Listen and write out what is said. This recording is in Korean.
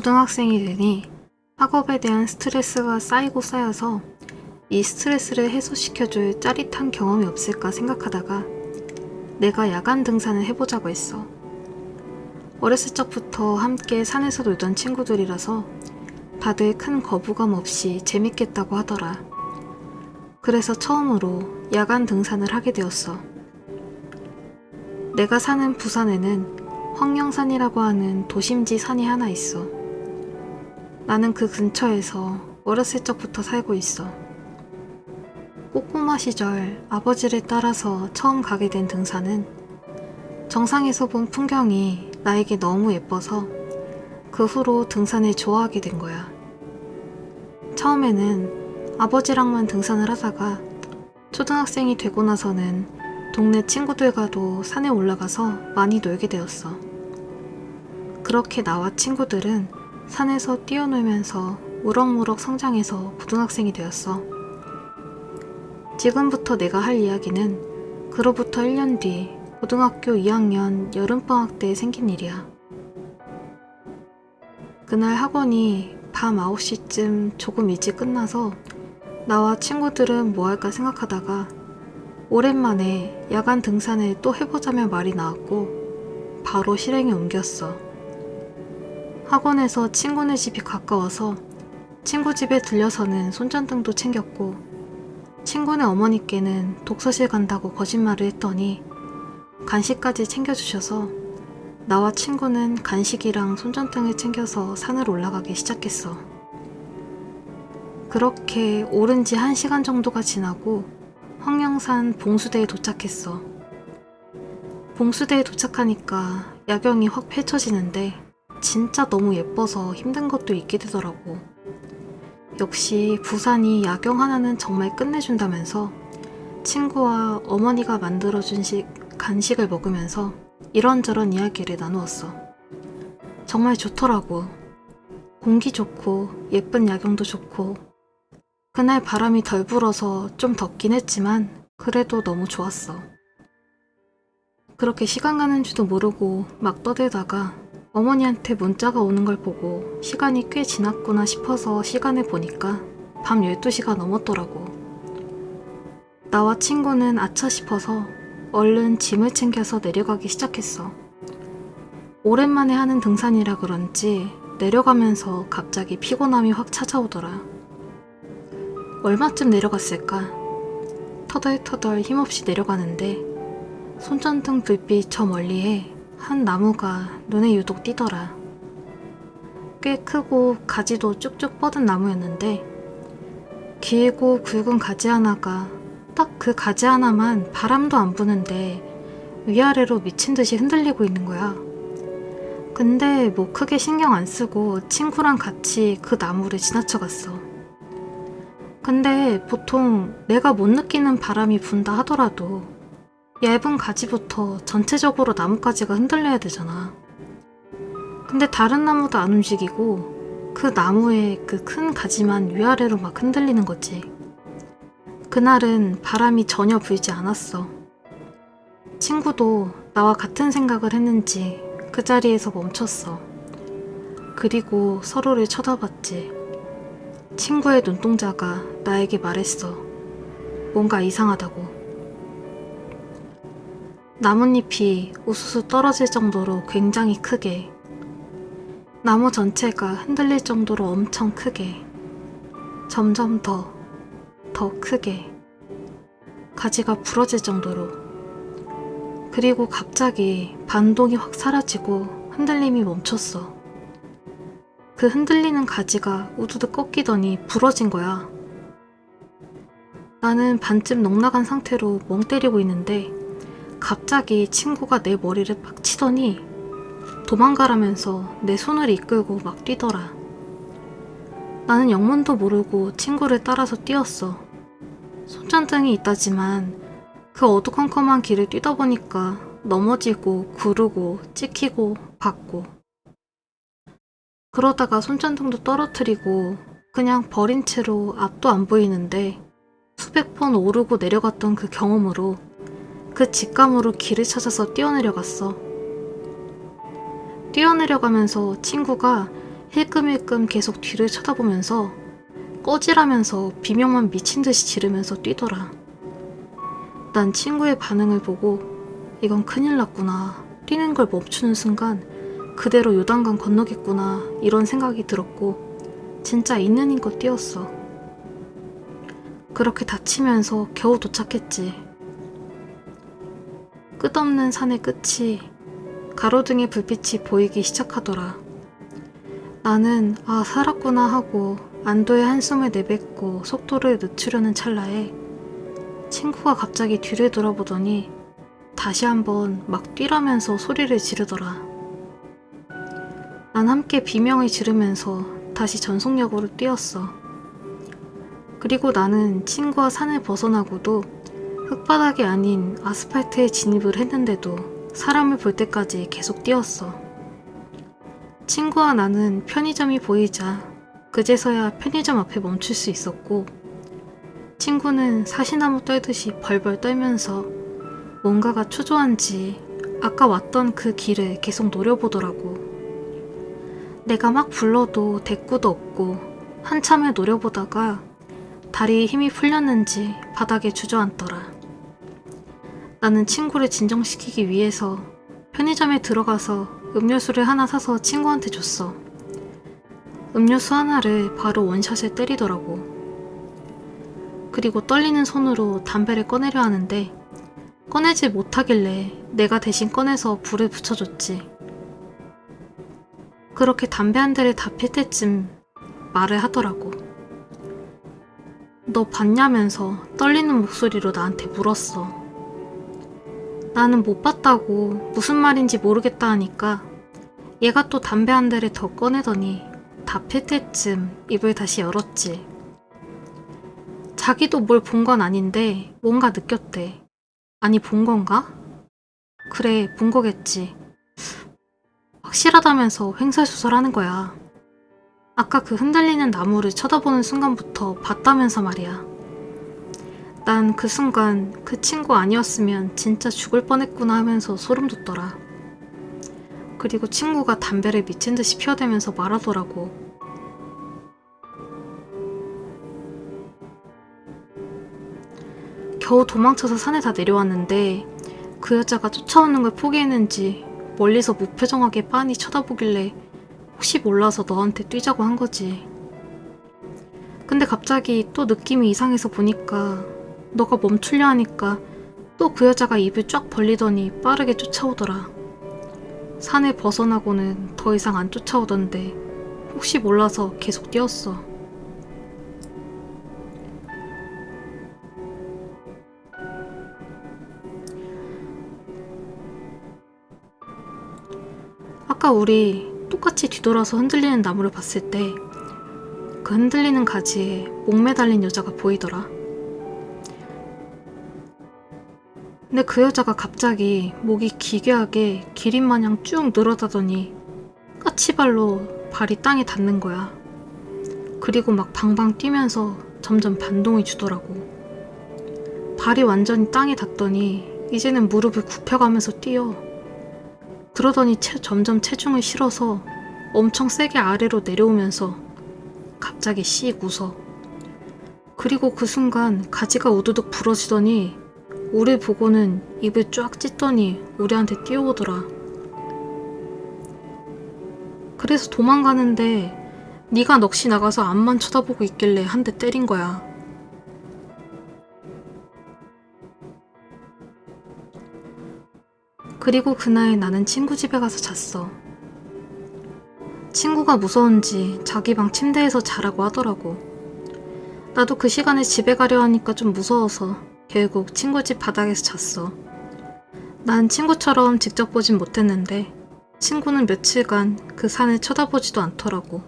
고등학생이 되니 학업에 대한 스트레스가 쌓이고 쌓여서 이 스트레스를 해소시켜줄 짜릿한 경험이 없을까 생각하다가 내가 야간 등산을 해보자고 했어. 어렸을 적부터 함께 산에서 놀던 친구들이라서 다들 큰 거부감 없이 재밌겠다고 하더라. 그래서 처음으로 야간 등산을 하게 되었어. 내가 사는 부산에는 황령산이라고 하는 도심지 산이 하나 있어. 나는 그 근처에서 어렸을 적부터 살고 있어. 꼬꼬마 시절 아버지를 따라서 처음 가게 된 등산은 정상에서 본 풍경이 나에게 너무 예뻐서 그 후로 등산을 좋아하게 된 거야. 처음에는 아버지랑만 등산을 하다가 초등학생이 되고 나서는 동네 친구들과도 산에 올라가서 많이 놀게 되었어. 그렇게 나와 친구들은 산에서 뛰어놀면서 무럭무럭 성장해서 고등학생이 되었어. 지금부터 내가 할 이야기는 그로부터 1년 뒤 고등학교 2학년 여름방학 때 생긴 일이야. 그날 학원이 밤 9시쯤 조금 일찍 끝나서 나와 친구들은 뭐 할까 생각하다가 오랜만에 야간 등산을 또 해보자며 말이 나왔고 바로 실행에 옮겼어. 학원에서 친구네 집이 가까워서 친구 집에 들려서는 손전등도 챙겼고 친구네 어머니께는 독서실 간다고 거짓말을 했더니 간식까지 챙겨주셔서 나와 친구는 간식이랑 손전등을 챙겨서 산을 올라가기 시작했어. 그렇게 오른 지한 시간 정도가 지나고 황령산 봉수대에 도착했어. 봉수대에 도착하니까 야경이 확 펼쳐지는데 진짜 너무 예뻐서 힘든 것도 있게 되더라고. 역시 부산이 야경 하나는 정말 끝내준다면서 친구와 어머니가 만들어준 식, 간식을 먹으면서 이런저런 이야기를 나누었어. 정말 좋더라고. 공기 좋고 예쁜 야경도 좋고 그날 바람이 덜 불어서 좀 덥긴 했지만 그래도 너무 좋았어. 그렇게 시간 가는 줄도 모르고 막 떠들다가 어머니한테 문자가 오는 걸 보고 시간이 꽤 지났구나 싶어서 시간을 보니까 밤 12시가 넘었더라고. 나와 친구는 아차 싶어서 얼른 짐을 챙겨서 내려가기 시작했어. 오랜만에 하는 등산이라 그런지 내려가면서 갑자기 피곤함이 확 찾아오더라. 얼마쯤 내려갔을까? 터덜터덜 힘없이 내려가는데 손전등 불빛 저 멀리에 한 나무가 눈에 유독 띄더라. 꽤 크고 가지도 쭉쭉 뻗은 나무였는데 길고 굵은 가지 하나가 딱 그 가지 하나만 바람도 안 부는데 위아래로 미친 듯이 흔들리고 있는 거야. 근데 뭐 크게 신경 안 쓰고 친구랑 같이 그 나무를 지나쳐 갔어. 근데 보통 내가 못 느끼는 바람이 분다 하더라도 얇은 가지부터 전체적으로 나뭇가지가 흔들려야 되잖아. 근데 다른 나무도 안 움직이고 그 나무의 그 큰 가지만 위아래로 막 흔들리는 거지. 그날은 바람이 전혀 불지 않았어. 친구도 나와 같은 생각을 했는지 그 자리에서 멈췄어. 그리고 서로를 쳐다봤지. 친구의 눈동자가 나에게 말했어. 뭔가 이상하다고. 나뭇잎이 우수수 떨어질 정도로 굉장히 크게, 나무 전체가 흔들릴 정도로 엄청 크게, 점점 더, 더 크게, 가지가 부러질 정도로, 그리고 갑자기 반동이 확 사라지고 흔들림이 멈췄어. 그 흔들리는 가지가 우두둑 꺾이더니 부러진 거야. 나는 반쯤 넉나간 상태로 멍 때리고 있는데 갑자기 친구가 내 머리를 팍 치더니 도망가라면서 내 손을 이끌고 막 뛰더라. 나는 영문도 모르고 친구를 따라서 뛰었어. 손전등이 있다지만 그 어두컴컴한 길을 뛰다 보니까 넘어지고 구르고 찍히고 받고 그러다가 손전등도 떨어뜨리고 그냥 버린 채로 앞도 안 보이는데 수백 번 오르고 내려갔던 그 경험으로 그 직감으로 길을 찾아서 뛰어내려갔어. 뛰어내려가면서 친구가 힐끔힐끔 계속 뒤를 쳐다보면서 꺼지라면서 비명만 미친 듯이 지르면서 뛰더라. 난 친구의 반응을 보고 이건 큰일 났구나. 뛰는 걸 멈추는 순간 그대로 요단강 건너겠구나. 이런 생각이 들었고 진짜 있는 힘껏 뛰었어. 그렇게 다치면서 겨우 도착했지. 끝없는 산의 끝이 가로등의 불빛이 보이기 시작하더라. 나는 아 살았구나 하고 안도의 한숨을 내뱉고 속도를 늦추려는 찰나에 친구가 갑자기 뒤를 돌아보더니 다시 한번 막 뛰라면서 소리를 지르더라. 난 함께 비명을 지르면서 다시 전속력으로 뛰었어. 그리고 나는 친구와 산을 벗어나고도 흙바닥이 아닌 아스팔트에 진입을 했는데도 사람을 볼 때까지 계속 뛰었어. 친구와 나는 편의점이 보이자 그제서야 편의점 앞에 멈출 수 있었고 친구는 사시나무 떨듯이 벌벌 떨면서 뭔가가 초조한지 아까 왔던 그 길을 계속 노려보더라고. 내가 막 불러도 대꾸도 없고 한참을 노려보다가 다리에 힘이 풀렸는지 바닥에 주저앉더라. 나는 친구를 진정시키기 위해서 편의점에 들어가서 음료수를 하나 사서 친구한테 줬어. 음료수 하나를 바로 원샷을 때리더라고. 그리고 떨리는 손으로 담배를 꺼내려 하는데 꺼내지 못하길래 내가 대신 꺼내서 불을 붙여줬지. 그렇게 담배 한 대를 다 필 때쯤 말을 하더라고. 너 봤냐면서 떨리는 목소리로 나한테 물었어. 나는 못 봤다고 무슨 말인지 모르겠다 하니까 얘가 또 담배 한 대를 더 꺼내더니 다 필 때쯤 입을 다시 열었지. 자기도 뭘 본 건 아닌데 뭔가 느꼈대. 아니 본 건가? 그래 본 거겠지. 확실하다면서 횡설수설 하는 거야. 아까 그 흔들리는 나무를 쳐다보는 순간부터 봤다면서 말이야. 난 그 순간 그 친구 아니었으면 진짜 죽을 뻔했구나 하면서 소름 돋더라. 그리고 친구가 담배를 미친 듯이 피워대면서 말하더라고. 겨우 도망쳐서 산에 다 내려왔는데 그 여자가 쫓아오는 걸 포기했는지 멀리서 무표정하게 빤히 쳐다보길래 혹시 몰라서 너한테 뛰자고 한 거지. 근데 갑자기 또 느낌이 이상해서 보니까 너가 멈추려 하니까 또 그 여자가 입을 쫙 벌리더니 빠르게 쫓아오더라. 산을 벗어나고는 더 이상 안 쫓아오던데 혹시 몰라서 계속 뛰었어. 아까 우리 똑같이 뒤돌아서 흔들리는 나무를 봤을 때 그 흔들리는 가지에 목 매달린 여자가 보이더라. 근데 그 여자가 갑자기 목이 기괴하게 기린 마냥 쭉 늘어다더니 까치발로 발이 땅에 닿는 거야. 그리고 막 방방 뛰면서 점점 반동이 주더라고. 발이 완전히 땅에 닿더니 이제는 무릎을 굽혀가면서 뛰어. 그러더니 체- 점점 체중을 실어서 엄청 세게 아래로 내려오면서 갑자기 씩 웃어. 그리고 그 순간 가지가 우두둑 부러지더니 우리 보고는 입을 쫙 찢더니 우리한테 뛰어오더라. 그래서 도망가는데 네가 넋이 나가서 앞만 쳐다보고 있길래 한 대 때린 거야. 그리고 그날 나는 친구 집에 가서 잤어. 친구가 무서운지 자기 방 침대에서 자라고 하더라고. 나도 그 시간에 집에 가려 하니까 좀 무서워서 결국 친구 집 바닥에서 잤어. 난 친구처럼 직접 보진 못했는데 친구는 며칠간 그 산을 쳐다보지도 않더라고.